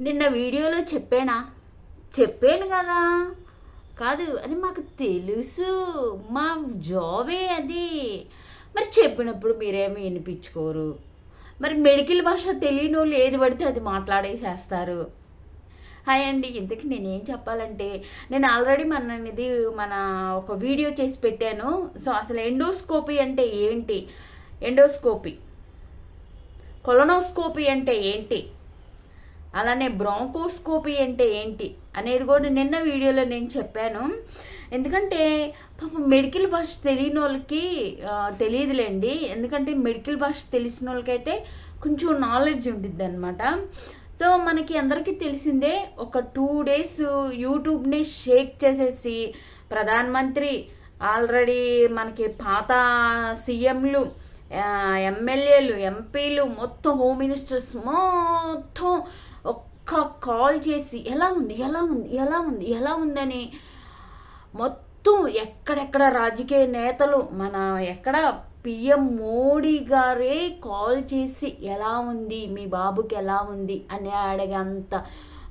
నిన్న వీడియోలో చెప్పానా? చెప్పాను కదా. కాదు అని మాకు తెలుసు. మా జాబే అది. మరి చెప్పినప్పుడు మీరేమి వినిపించుకోరు. మరి మెడికల్ భాష తెలియని వాళ్ళు ఏది పడితే అది మాట్లాడేసేస్తారు. హాయ్ అండి ఇంతకీ నేనేం చెప్పాలంటే నేను ఆల్రెడీ మన ఇది మన ఒక వీడియో చేసి పెట్టాను. సో అసలు ఎండోస్కోపీ అంటే ఏంటి? ఎండోస్కోపీ. కొలనోస్కోపీ అంటే ఏంటి? అలానే బ్రాంకోస్కోపీ అంటే ఏంటి అనేది కూడా నిన్న వీడియోలో నేను చెప్పాను. ఎందుకంటే పాపం మెడికల్ భాష తెలియని వాళ్ళకి తెలియదులేండి. ఎందుకంటే మెడికల్ భాష తెలిసిన వాళ్ళకైతే కొంచెం నాలెడ్జ్ ఉంటుంది అనమాట సో మనకి అందరికీ తెలిసిందే ఒక టూ డేస్ యూట్యూబ్ని షేక్ చేసేసి ప్రధాన మంత్రి ఆల్రెడీ మనకి పాత సీఎంలు ఎమ్మెల్యేలు ఎంపీలు మొత్తం హోమ్ మినిస్టర్స్ మొత్తం ఒక్క కాల్ చేసి ఎలా ఉంది? ఎలా ఉంది? ఎలా ఉంది? ఎలా ఉందని మొత్తం ఎక్కడెక్కడ రాజకీయ నేతలు మన ఎక్కడ పిఎం మోడీ గారే కాల్ చేసి ఎలా ఉంది? మీ బాబుకి ఎలా ఉంది? అని అడిగేంత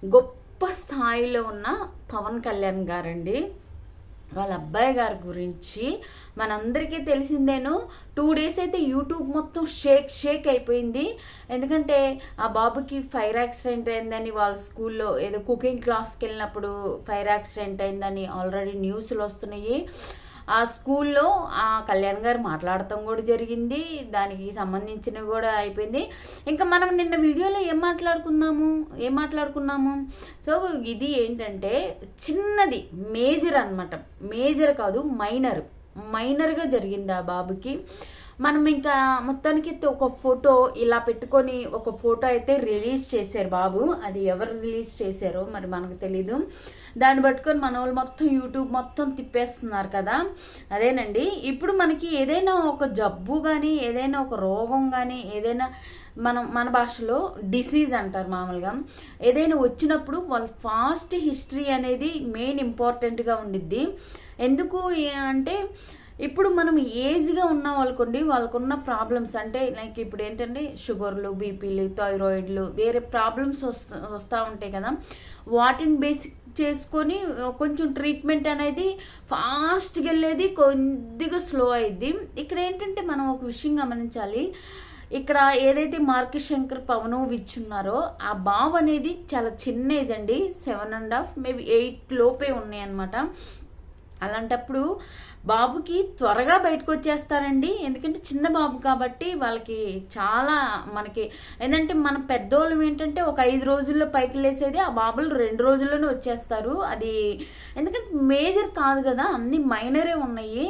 గొప్ప స్థాయిలో ఉన్న పవన్ కళ్యాణ్ గారండి. వాళ్ళ అబ్బాయి గారి గురించి మనందరికీ తెలిసిందేను. టూ డేస్ అయితే యూట్యూబ్ మొత్తం షేక్ షేక్ అయిపోయింది. ఎందుకంటే ఆ బాబుకి ఫైర్ యాక్సిడెంట్ అయిందని వాళ్ళ స్కూల్లో ఏదో కుకింగ్ క్లాస్కి వెళ్ళినప్పుడు ఫైర్ యాక్సిడెంట్ అయిందని ఆల్రెడీ న్యూస్లు వస్తున్నాయి. ఆ స్కూల్లో ఆ కళ్యాణ్ గారు మాట్లాడటం కూడా జరిగింది. దానికి సంబంధించినవి కూడా అయిపోయింది. ఇంకా మనం నిన్న వీడియోలో ఏం మాట్లాడుకున్నాము? ఏం మాట్లాడుకున్నాము? సో ఇది ఏంటంటే చిన్నది మేజర్ అన్నమాట. మేజర్ కాదు మైనర్. మైనర్గా జరిగింది ఆ బాబుకి. మనం ఇంకా మొత్తానికి ఒక ఫోటో ఇలా పెట్టుకొని ఒక ఫోటో అయితే రిలీజ్ చేశారు బాబు. అది ఎవరు రిలీజ్ చేశారో మరి మనకు తెలీదు. దాన్ని పట్టుకొని మన వాళ్ళు మొత్తం యూట్యూబ్ మొత్తం తిప్పేస్తున్నారు కదా. అదేనండి. ఇప్పుడు మనకి ఏదైనా ఒక జబ్బు కానీ ఏదైనా ఒక రోగం కానీ ఏదైనా మనం మన భాషలో డిసీజ్ అంటారు మామూలుగా. ఏదైనా వచ్చినప్పుడు వాళ్ళ ఫాస్ట్ హిస్టరీ అనేది మెయిన్ ఇంపార్టెంట్గా ఉండిద్ది. ఎందుకు అంటే ఇప్పుడు మనం ఏజ్గా ఉన్న వాళ్ళకుండి వాళ్ళకున్న ప్రాబ్లమ్స్ అంటే లైక్ ఇప్పుడు ఏంటంటే షుగర్లు బీపీలు థైరాయిడ్లు వేరే ప్రాబ్లమ్స్ వస్తూ వస్తూ ఉంటాయి కదా. వాటిని బేసిక్ చేసుకొని కొంచెం ట్రీట్మెంట్ అనేది ఫాస్ట్గా వెళ్ళేది కొద్దిగా స్లో అయింది ఇక్కడ ఏంటంటే మనం ఒక విషయం గమనించాలి. ఇక్కడ ఏదైతే మార్కి శంకర్ పవను విచ్ ఉన్నారో ఆ బావ్ అనేది చాలా చిన్న ఏజ్ అండి. Seven and half maybe eight లోపే ఉన్నాయి అనమాట అలాంటప్పుడు బాబుకి త్వరగా బయటకు వచ్చేస్తారండి ఎందుకంటే చిన్న బాబు కాబట్టి వాళ్ళకి చాలా మనకి ఏంటంటే మన పెద్దోళ్ళు ఏంటంటే ఒక ఐదు రోజుల్లో పైకి లేసేది ఆ బాబులు రెండు రోజుల్లోనే వచ్చేస్తారు. అది ఎందుకంటే మేజర్ కాదు కదా అన్ని మైనరే ఉన్నాయి.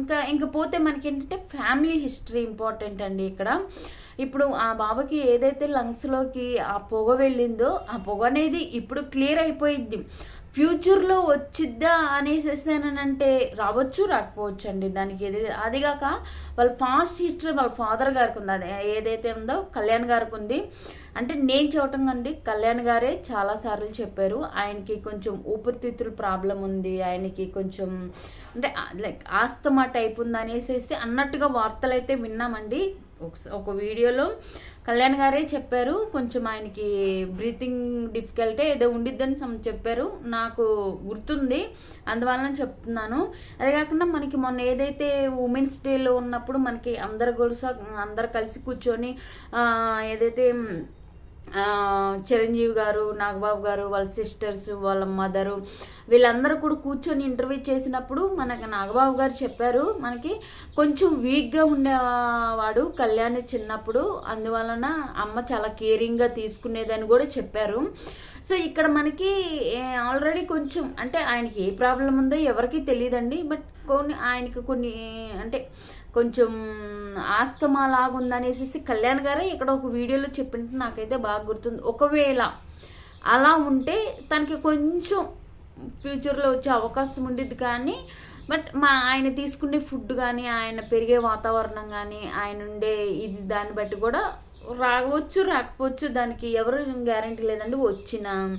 ఇంకా ఇంకా పోతే మనకి ఏంటంటే ఫ్యామిలీ హిస్టరీ ఇంపార్టెంట్ అండి ఇక్కడ. ఇప్పుడు ఆ బాబుకి ఏదైతే లంగ్స్లోకి ఆ పొగ వెళ్ళిందో ఆ పొగ అనేది ఇప్పుడు క్లియర్ అయిపోయింది ఫ్యూచర్లో వచ్చిద్దా అనేసేసానంటే రావచ్చు రాకపోవచ్చు అండి దానికి ఏది అదిగాక వాళ్ళ ఫాస్ట్ హిస్టరీ వాళ్ళ ఫాదర్ గారికి ఉంది అది ఏదైతే ఉందో కళ్యాణ్ గారికి ఉంది అంటే నేను చెప్పటం కండి కళ్యాణ్ గారే చాలాసార్లు చెప్పారు. ఆయనకి కొంచెం ఊపిరితిత్తుల ప్రాబ్లం ఉంది. ఆయనకి కొంచెం అంటే లైక్ ఆస్తమా టైప్ ఉంది అనేసి అన్నట్టుగా వార్తలు అయితే విన్నామండి. ఒక- వీడియోలో కళ్యాణ్ గారే చెప్పారు కొంచెం ఆయనకి బ్రీతింగ్ డిఫికల్టీ ఏదో ఉండిద్దని చెప్పారు. నాకు గుర్తుంది అందువలన చెప్తున్నాను. అదే కాకుండా మనకి మొన్న ఏదైతే ఉమెన్స్ డేలో ఉన్నప్పుడు మనకి అందరు కూడా అందరు కలిసి కూర్చొని ఏదైతే చిరంజీవి గారు నాగబాబు గారు వాళ్ళ సిస్టర్స్ వాళ్ళ మదరు వీళ్ళందరూ కూడా కూర్చొని ఇంటర్వ్యూ చేసినప్పుడు మనకు నాగబాబు గారు చెప్పారు మనకి కొంచెం వీక్గా ఉండేవాడు కళ్యాణి చిన్నప్పుడు అందువలన అమ్మ చాలా కేరింగ్గా తీసుకునేదని కూడా చెప్పారు. సో ఇక్కడ మనకి ఆల్రెడీ కొంచెం అంటే ఆయనకి ఏ ప్రాబ్లం ఉందో ఎవరికీ తెలియదండి బట్ కొన్ని ఆయనకి కొన్ని అంటే కొంచెం ఆస్తమా లాగా ఉందనేసి కళ్యాణ్ గారే ఇక్కడ ఒక వీడియోలో చెప్పినట్టు నాకైతే బాగా గుర్తుంది. ఒకవేళ అలా ఉంటే తనకి కొంచెం ఫ్యూచర్లో వచ్చే అవకాశం ఉండేది కానీ బట్ మా ఆయన తీసుకునే ఫుడ్ కానీ ఆయన పెరిగే వాతావరణం కానీ ఆయన ఉండే ఇది దాన్ని బట్టి కూడా రావచ్చు రాకపోవచ్చు దానికి ఎవరు గ్యారంటీ లేదండి. వచ్చిన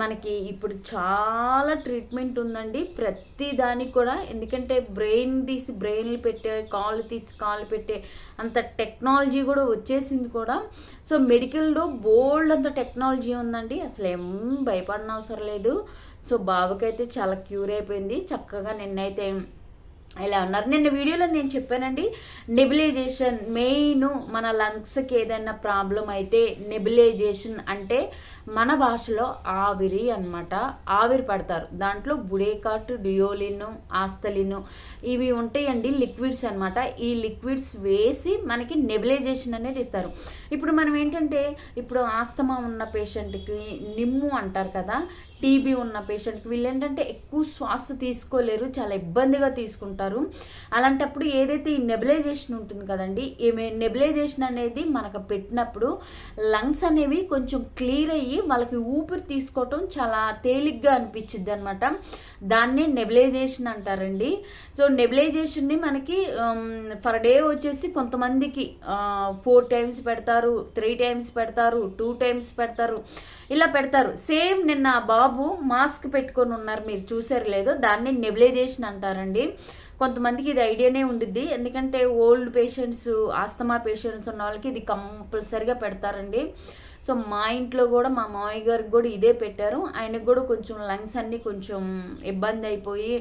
మనకి ఇప్పుడు చాలా ట్రీట్మెంట్ ఉందండి. ప్రతి దానికి కూడా ఎందుకంటే బ్రెయిన్ తీసి బ్రెయిన్లు పెట్టే కాళ్ళు తీసి కాళ్ళు పెట్టే అంత టెక్నాలజీ కూడా వచ్చేసింది కూడా. సో మెడికల్లో బోల్డ్ అంత టెక్నాలజీ ఉందండి. అసలు ఏం భయపడిన అవసరం లేదు. సో బాబుకైతే చాలా క్యూర్ అయిపోయింది. చక్కగా నిన్నైతే ఇలా ఉన్నారు నిన్న వీడియోలో నేను చెప్పానండి నెబిలైజేషన్ మెయిన్ మన లంగ్స్కి ఏదైనా ప్రాబ్లం అయితే నెబిలైజేషన్ అంటే మన భాషలో ఆవిరి అన్నమాట. ఆవిరి పడతారు. దాంట్లో బుడేకాట్ డియోలిన్ ఆస్తలిన్ ఇవి ఉంటాయండి లిక్విడ్స్ అన్నమాట. ఈ లిక్విడ్స్ వేసి మనకి నెబిలైజేషన్ అనేది ఇస్తారు. ఇప్పుడు మనం ఏంటంటే ఇప్పుడు ఆస్తమా ఉన్న పేషెంట్కి నిమ్ము అంటారు కదా టీబీ ఉన్న పేషెంట్కి వీళ్ళు ఏంటంటే ఎక్కువ శ్వాస తీసుకోలేరు చాలా ఇబ్బందిగా తీసుకుంటారు. అలాంటప్పుడు ఏదైతే ఈ నెబిలైజేషన్ ఉంటుంది కదండి ఈ నెబిలైజేషన్ అనేది మనకు పెట్టినప్పుడు లంగ్స్ అనేవి కొంచెం క్లియర్ అయ్యి వాళ్ళకి ఊపిరి తీసుకోవటం చాలా తేలిగ్గా అనిపించింది అనమాట దాన్నే నెబిలైజేషన్ అంటారండి. సో నెబిలైజేషన్ని మనకి um, ఫర్ డే వచ్చేసి కొంతమందికి ఫోర్ టైమ్స్ పెడతారు త్రీ టైమ్స్ పెడతారు టూ టైమ్స్ పెడతారు ఇలా పెడతారు. సేమ్ నిన్న బాబు మాస్క్ పెట్టుకొని ఉన్నారు మీరు చూసారు లేదో దాన్ని నెబిలైజేషన్ అంటారండి. కొంతమందికి ఇది ఐడియానే ఉండిద్ది. ఎందుకంటే ఓల్డ్ పేషెంట్స్ ఆస్తమా పేషెంట్స్ ఉన్న వాళ్ళకి ఇది కంపల్సరిగా పెడతారండి. సో మా ఇంట్లో కూడా మా మామయ్య గారికి కూడా ఇదే పెట్టారు. ఆయనకు కూడా కొంచెం లంగ్స్ అన్నీ కొంచెం ఇబ్బంది అయిపోయి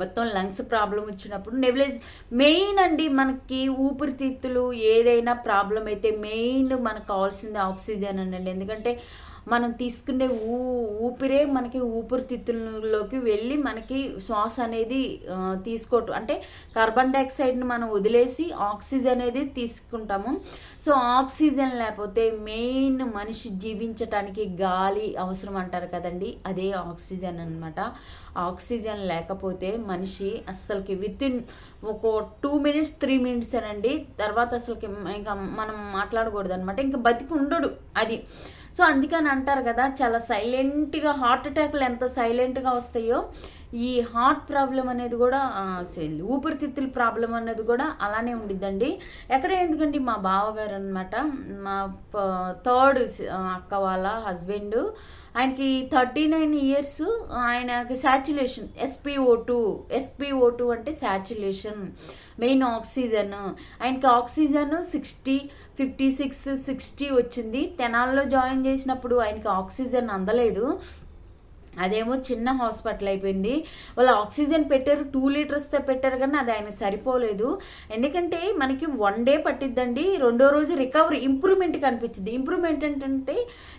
మొత్తం లంగ్స్ ప్రాబ్లం వచ్చినప్పుడు నెబిలైజ్ మెయిన్ అండి మనకి ఊపిరితిత్తులు ఏదైనా ప్రాబ్లం అయితే మెయిన్ మనకు కావాల్సింది ఆక్సిజన్ అనండి ఎందుకంటే మనం తీసుకునే ఊ ఊపిరే మనకి ఊపిరితిత్తుల్లోకి వెళ్ళి మనకి శ్వాస అనేది తీసుకోవటం అంటే కార్బన్ డైఆక్సైడ్ని మనం వదిలేసి ఆక్సిజన్ అనేది తీసుకుంటాము. సో ఆక్సిజన్ లేకపోతే మెయిన్ మనిషి జీవించటానికి గాలి అవసరం అంటారు కదండి. అదే ఆక్సిజన్ అనమాట ఆక్సిజన్ లేకపోతే మనిషి అస్సలకి విత్ ఇన్ ఒక టూ మినిట్స్ త్రీ మినిట్స్ అనండి. తర్వాత అసలుకి ఇంకా మనం మాట్లాడకూడదు అనమాట ఇంకా బతికి ఉండడు అది. సో అందుకని అంటారు కదా చాలా సైలెంట్గా హార్ట్ అటాక్లు ఎంత సైలెంట్గా వస్తాయో ఈ హార్ట్ ప్రాబ్లం అనేది కూడా ఊపిరితిత్తుల ప్రాబ్లం అనేది కూడా అలానే ఉండిద్దండి. ఎక్కడ ఎందుకండి మా బావగారు అనమాట మా థర్డ్ అక్క వాళ్ళ హస్బెండ్ ఆయనకి థర్టీ నైన్ ఇయర్స్ ఆయనకి saturation SPO two SPO two అంటే శాచులేషన్ మెయిన్ ఆక్సిజన్ ఆయనకి oxygen sixty fifty six sixty వచ్చింది. తెనాల్లో జాయిన్ చేసినప్పుడు ఆయనకి ఆక్సిజన్ అందలేదు. అదేమో చిన్న హాస్పిటల్ అయిపోయింది. వాళ్ళు ఆక్సిజన్ పెట్టారు టూ లీటర్స్తో పెట్టారు కానీ అది ఆయన సరిపోలేదు. ఎందుకంటే మనకి వన్ డే పట్టిద్దండి రెండో రోజు రికవరీ ఇంప్రూవ్మెంట్ కనిపించింది. ఇంప్రూవ్మెంట్ ఏంటంటే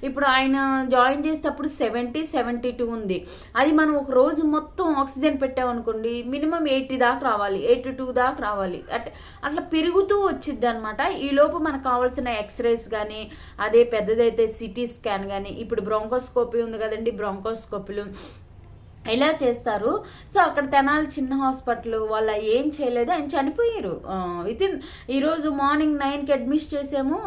ఇప్పుడు ఆయన జాయిన్ చేసేటప్పుడు సెవెంటీ సెవెంటీ టూ ఉంది. అది మనం ఒక రోజు మొత్తం ఆక్సిజన్ పెట్టామనుకోండి మినిమం ఎయిటీ దాకా రావాలి ఎయిటీ టూ దాకా రావాలి. అట్ అట్లా పెరుగుతూ వచ్చింది అనమాట ఈ లోపు మనకు కావాల్సిన ఎక్స్రేస్ కానీ అదే పెద్దదైతే సిటీ స్కాన్ కానీ ఇప్పుడు బ్రాంకోస్కోపీ ఉంది కదండి బ్రాంకోస్కోపీ నొప్పులు ఇలా చేస్తారు. సో అక్కడ తెనాలి చిన్న హాస్పిటల్ వాళ్ళ ఏం చేయలేదు. ఆయన చనిపోయారు. విత్ ఇన్ ఈరోజు మార్నింగ్ నైన్కి అడ్మిట్ చేసాము.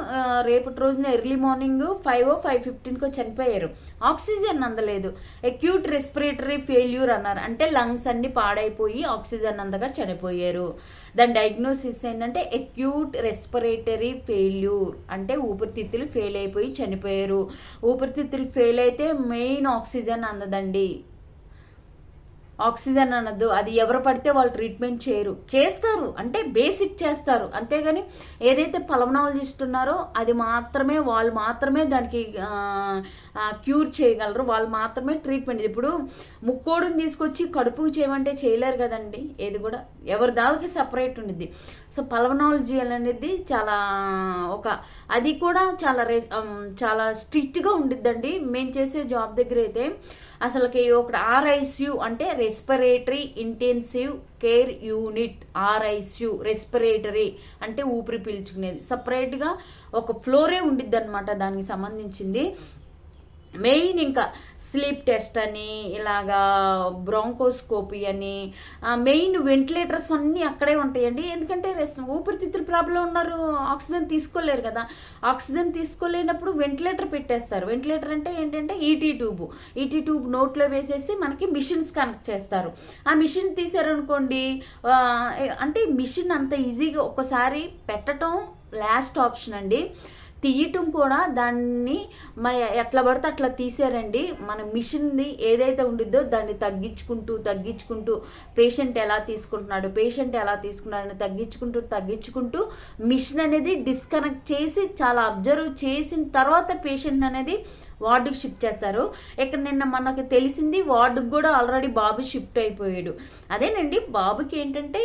రేపటి రోజున ఎర్లీ మార్నింగ్ ఫైవ్ ఫైవ్ ఫిఫ్టీన్కో చనిపోయారు. ఆక్సిజన్ అందలేదు. అక్యూట్ రెస్పిరేటరీ ఫెయిల్యూర్ అన్నారు. అంటే లంగ్స్ అన్ని పాడైపోయి ఆక్సిజన్ అందగా చనిపోయారు. దాని డయాగ్నోసిస్ ఏంటంటే అక్యూట్ రెస్పిరేటరీ ఫెయిల్యూర్ అంటే ఊపిరితిత్తులు ఫెయిల్ అయిపోయి చనిపోయారు. ఊపిరితిత్తులు ఫెయిల్ అయితే మెయిన్ ఆక్సిజన్ అందదండి. ఆక్సిజన్ అనద్దు అది ఎవరు పడితే వాళ్ళు ట్రీట్మెంట్ చేయరు. చేస్తారు అంటే బేసిక్ చేస్తారు. అంతేగాని ఏదైతే పల్మనాలజిస్ట్ ఉన్నారో అది మాత్రమే వాళ్ళు మాత్రమే దానికి క్యూర్ చేయగలరు. వాళ్ళు మాత్రమే ట్రీట్మెంట్. ఇప్పుడు ముక్కోడుని తీసుకొచ్చి కడుపుకు చేయమంటే చేయలేరు కదండి. ఏది కూడా ఎవరి దానికి సపరేట్ ఉండిద్ది. సో పల్మనాలజీ అనేది చాలా ఒక అది కూడా చాలా రే చాలా స్ట్రిక్ట్గా ఉండిద్దండి. మేము చేసే జాబ్ దగ్గర అయితే అసలుకి ఒకటి ఆర్ఐసియు అంటే respiratory intensive care unit RICU respiratory అంటే ఊపిరి పీల్చుకునేది. సపరేట్గా ఒక ఫ్లోరే ఉండిద్ది అనమాట దానికి సంబంధించింది. మెయిన్ ఇంకా స్లీప్ టెస్ట్ అని ఇలాగా బ్రాంకోస్కోపీ అని మెయిన్ వెంటిలేటర్స్ అన్నీ అక్కడే ఉంటాయండి. ఎందుకంటే ఊపిరితిత్తుల ప్రాబ్లం ఉన్నారు ఆక్సిజన్ తీసుకోలేరు కదా. ఆక్సిజన్ తీసుకోలేనప్పుడు వెంటిలేటర్ పెట్టేస్తారు. వెంటిలేటర్ అంటే ఏంటంటే ఈటీ ట్యూబ్ ఈటీ ట్యూబ్ నోట్లో వేసేసి మనకి మిషన్స్ కనెక్ట్ చేస్తారు. ఆ మిషన్ తీసారనుకోండి అంటే మిషన్ అంత ఈజీగా ఒకసారి పెట్టడం లాస్ట్ ఆప్షన్ అండి. తీయటం కూడా దాన్ని మ ఎట్లా పడితే అట్లా తీసారండి. మన మిషన్ది ఏదైతే ఉండిద్దో దాన్ని తగ్గించుకుంటూ తగ్గించుకుంటూ పేషెంట్ ఎలా తీసుకుంటున్నాడు పేషెంట్ ఎలా తీసుకున్నాడని తగ్గించుకుంటూ తగ్గించుకుంటూ మిషన్ అనేది డిస్కనెక్ట్ చేసి చాలా అబ్జర్వ్ చేసిన తర్వాత పేషెంట్ అనేది వార్డుకి షిఫ్ట్ చేస్తారు. ఇక్కడ నిన్న మనకు తెలిసింది వార్డుకి కూడా ఆల్రెడీ బాబు షిఫ్ట్ అయిపోయాడు. అదేనండి బాబుకి ఏంటంటే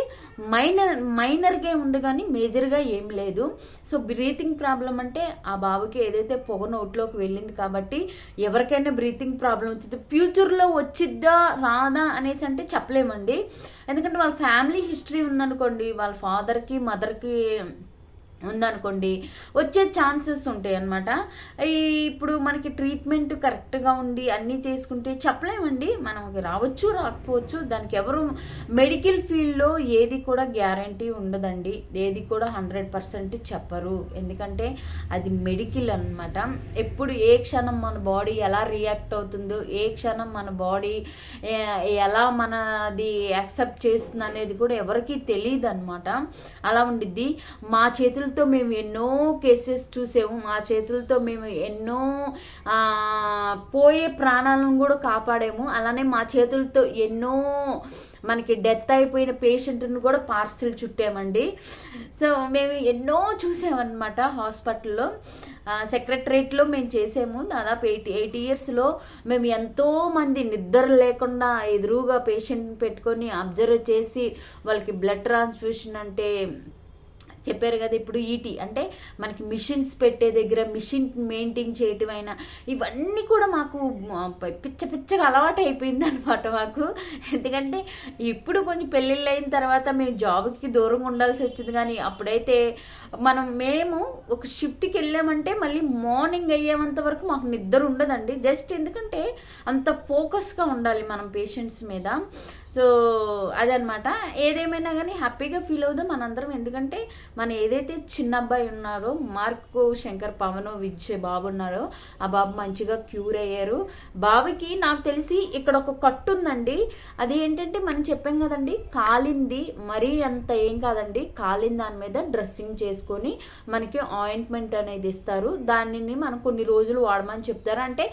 మైనర్ మైనర్గా ఉంది కానీ మేజర్గా ఏం లేదు. సో బ్రీతింగ్ ప్రాబ్లం అంటే ఆ బాబుకి ఏదైతే పొగ నోట్లోకి వెళ్ళింది కాబట్టి ఎవరికైనా బ్రీతింగ్ ప్రాబ్లం వచ్చింది. ఫ్యూచర్లో వచ్చిద్దా రాదా అనేసి అంటే చెప్పలేమండి. ఎందుకంటే వాళ్ళ ఫ్యామిలీ హిస్టరీ ఉందనుకోండి వాళ్ళ ఫాదర్కి మదర్కి ఉందనుకోండి వచ్చే ఛాన్సెస్ ఉంటాయి అనమాట ఇప్పుడు మనకి ట్రీట్మెంట్ కరెక్ట్గా ఉండి అన్నీ చేసుకుంటే చెప్పలేమండి. మనకి రావచ్చు రాకపోవచ్చు. దానికి ఎవరు మెడికల్ ఫీల్డ్లో ఏది కూడా గ్యారంటీ ఉండదండి. ఏది కూడా హండ్రెడ్ పర్సెంట్ చెప్పరు. ఎందుకంటే అది మెడికల్ అనమాట ఎప్పుడు ఏ క్షణం మన బాడీ ఎలా రియాక్ట్ అవుతుందో ఏ క్షణం మన బాడీ ఎలా మనది యాక్సెప్ట్ చేస్తుంది అనేది కూడా ఎవరికీ తెలియదు అనమాట అలా ఉండిద్ది. మా చేతులు చేతులతో మేము ఎన్నో కేసెస్ చూసాము. మా చేతులతో మేము ఎన్నో పోయే ప్రాణాలను కూడా కాపాడాము. అలానే మా చేతులతో ఎన్నో మనకి డెత్ అయిపోయిన పేషెంట్ని కూడా పార్సిల్ చుట్టామండి. సో మేము ఎన్నో చూసామన్నమాట హాస్పిటల్లో. సెక్రటరేట్లో మేము చేసాము. దాదాపు ఎయిటీ ఎయిటీ ఇయర్స్లో మేము ఎంతో మంది నిద్ర లేకుండా ఎదురుగా పేషెంట్ పెట్టుకొని అబ్జర్వ్ చేసి వాళ్ళకి బ్లడ్ ట్రాన్స్ఫ్యూషన్ అంటే చెప్పారు కదా ఇప్పుడు ఈటీ అంటే మనకి మిషన్స్ పెట్టే దగ్గర మిషన్ మెయింటైన్ చేయటం అయినా ఇవన్నీ కూడా మాకు పిచ్చ పిచ్చగా అలవాటు అయిపోయింది అనమాట మాకు. ఎందుకంటే ఇప్పుడు కొంచెం పెళ్ళిళ్ళు అయిన తర్వాత మేము జాబ్కి దూరంగా ఉండాల్సి వచ్చింది. కానీ అప్పుడైతే మనం మేము ఒక షిఫ్ట్కి వెళ్ళామంటే మళ్ళీ మార్నింగ్ అయ్యేంత వరకు మాకు నిద్ర ఉండదండి. జస్ట్ ఎందుకంటే అంత ఫోకస్గా ఉండాలి మనం పేషెంట్స్ మీద. సో అదనమాట ఏదేమైనా కానీ హ్యాపీగా ఫీల్ అవుదాం మనందరం. ఎందుకంటే మన ఏదైతే చిన్న అబ్బాయి ఉన్నారో మార్కు శంకర్ పవన్ విజయ్ బాబు ఉన్నారో ఆ బాబు మంచిగా క్యూర్ అయ్యారు. బాబుకి నాకు తెలిసి ఇక్కడ ఒక కట్టు ఉందండి అది ఏంటంటే మనం చెప్పాం కదండి కాలింది మరీ అంత ఏం కాదండి. కాలిన దాని మీద డ్రెస్సింగ్ చేసుకొని మనకి ఆయింట్మెంట్ అనేది ఇస్తారు. దానిని మనం కొన్ని రోజులు వాడమని చెప్తారు. అంటే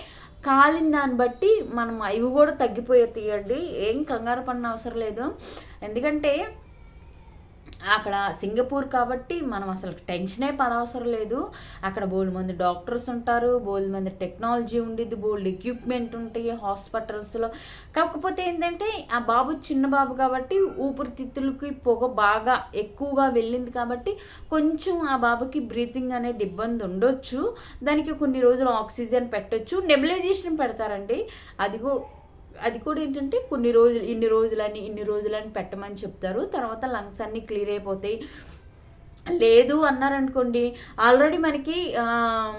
కాలిన దాన్ని బట్టి మనం ఇవి కూడా తగ్గిపోతాయండి ఏం కంగారు పడిన అవసరం లేదు. ఎందుకంటే అక్కడ సింగపూర్ కాబట్టి మనం అసలు టెన్షనే పడవసరం లేదు. అక్కడ బోల్డ్ మంది డాక్టర్స్ ఉంటారు బోల్డ్ మంది టెక్నాలజీ ఉండిద్ది బోల్డ్ ఎక్విప్మెంట్ ఉంటాయి హాస్పిటల్స్లో. కాకపోతే ఏంటంటే ఆ బాబు చిన్న బాబు కాబట్టి ఊపిరితిత్తులకి పొగ బాగా ఎక్కువగా వెళ్ళింది కాబట్టి కొంచెం ఆ బాబుకి బ్రీతింగ్ అనేది ఇబ్బంది ఉండొచ్చు. దానికి కొన్ని రోజులు ఆక్సిజన్ పెట్టొచ్చు. నెబిలైజేషన్ పెడతారండి. అదిగో అది కూడా ఏంటంటే కొన్ని రోజులు ఇన్ని రోజులని ఇన్ని రోజులని పెట్టమని చెప్తారు. తర్వాత లంగ్స్ అన్నీ క్లియర్ అయిపోతాయి. లేదు అన్నారనుకోండి ఆల్రెడీ మనకి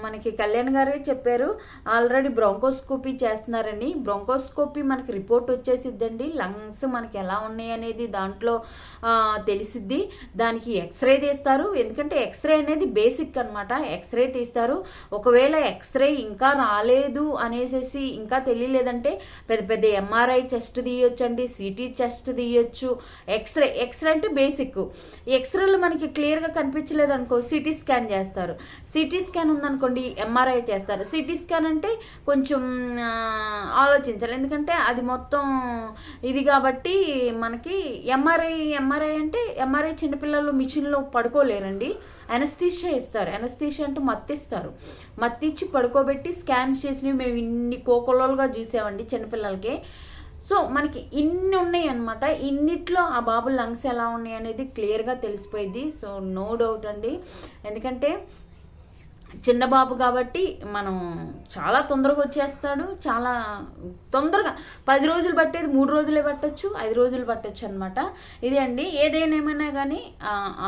మనకి కళ్యాణ్ గారే చెప్పారు ఆల్రెడీ బ్రోంకోస్కోపీ చేస్తున్నారని. బ్రోంకోస్కోపీ మనకి రిపోర్ట్ వచ్చేసిద్దండి. లంగ్స్ మనకి ఎలా ఉన్నాయి అనేది దాంట్లో తెలిసిద్ది. దానికి ఎక్స్రే తీస్తారు. ఎందుకంటే ఎక్స్రే అనేది బేసిక్ అనమాట ఎక్స్రే తీస్తారు. ఒకవేళ ఎక్స్రే ఇంకా రాలేదు అనేసి ఇంకా తెలియలేదంటే పెద్ద పెద్ద ఎంఆర్ఐ చెస్ట్ తీయొచ్చు అండి సిటీ చెస్ట్ తీయొచ్చు. ఎక్స్రే ఎక్స్రే అంటే బేసిక్ ఎక్స్రేలో మనకి క్లియర్గా కనిపించలేదు అనుకో సిటీ స్కాన్ చేస్తారు. సిటీ స్కాన్ ఉందనుకోండి ఎంఆర్ఐ చేస్తారు. సిటీ స్కాన్ అంటే కొంచెం ఆలోచించాలి. ఎందుకంటే అది మొత్తం ఇది కాబట్టి మనకి ఎంఆర్ఐ ఎంఆర్ఐ అంటే ఎంఆర్ఐ చిన్నపిల్లలు మిషన్లో పడుకోలేరండి. ఎనస్థీషియా ఇస్తారు. ఎనస్థీషియా అంటే మత్తిస్తారు. మత్తిచ్చి పడుకోబెట్టి స్కాన్ చేసినవి మేము ఇన్ని కోకొలలుగా చూసామండి చిన్నపిల్లలకి. సో మనకి ఇన్ని ఉన్నాయి అనమాట ఇన్నిట్లో ఆ బాబు లంగ్స్ ఎలా ఉన్నాయి అనేది క్లియర్గా తెలిసిపోయింది. సో నో డౌట్ అండి. ఎందుకంటే చిన్న బాబు కాబట్టి మనం చాలా తొందరగా వచ్చేస్తాడు. చాలా తొందరగా. పది రోజులు పట్టేది మూడు రోజులే పట్టచ్చు ఐదు రోజులు పట్టచ్చు అనమాట ఇదే అండి. ఏదైనా ఏమైనా కానీ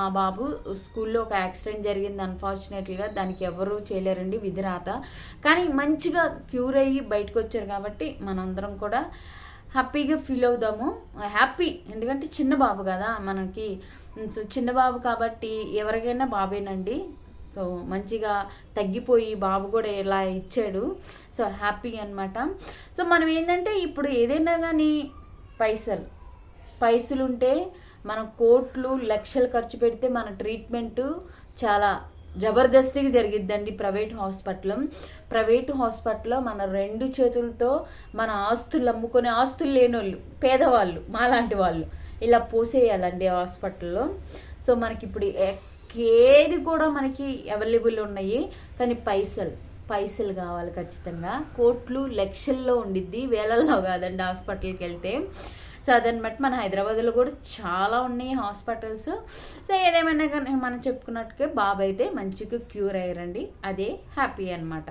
ఆ బాబు స్కూల్లో ఒక యాక్సిడెంట్ జరిగింది అన్ఫార్చునేట్లీగా దానికి ఎవరు చేయలేరండి విధిరాత. కానీ మంచిగా క్యూర్ అయ్యి బయటకు వచ్చారు కాబట్టి మనందరం కూడా హ్యాపీగా ఫీల్ అవుదాము. హ్యాపీ. ఎందుకంటే చిన్న బాబు కదా మనకి. సో చిన్న బాబు కాబట్టి ఎవరికైనా బాబేనండి. సో మంచిగా తగ్గిపోయి బాబు కూడా ఇలా ఇచ్చాడు. సో హ్యాపీ అనమాట సో మనం ఏంటంటే ఇప్పుడు ఏదైనా కానీ పైసలు. పైసలు ఉంటే మనం కోట్లు లక్షలు ఖర్చు పెడితే మన ట్రీట్మెంటు చాలా జబర్దస్తికి జరిగిద్దండి ప్రైవేట్ హాస్పిటల్. ప్రైవేట్ హాస్పిటల్లో మన రెండు చేతులతో మన ఆస్తులు అమ్ముకునే ఆస్తులు లేని వాళ్ళు పేదవాళ్ళు మాలాంటి వాళ్ళు ఇలా పోసేయాలండి హాస్పిటల్లో. సో మనకి ఇప్పుడు ఏది కూడా మనకి అవైలబుల్ ఉన్నాయి. కానీ పైసలు పైసలు కావాలి ఖచ్చితంగా. కోట్లు లక్షల్లో ఉండిద్ది వేలల్లో కాదండి హాస్పిటల్కి వెళ్తే సో అదనమాట మన హైదరాబాద్లో కూడా చాలా ఉన్నాయి హాస్పిటల్స్. సో ఏదేమైనా కానీ మనం చెప్పుకున్నట్టుగా బాబు అయితే మంచిగా క్యూర్ అయ్యారండి. అదే హ్యాపీ అనమాట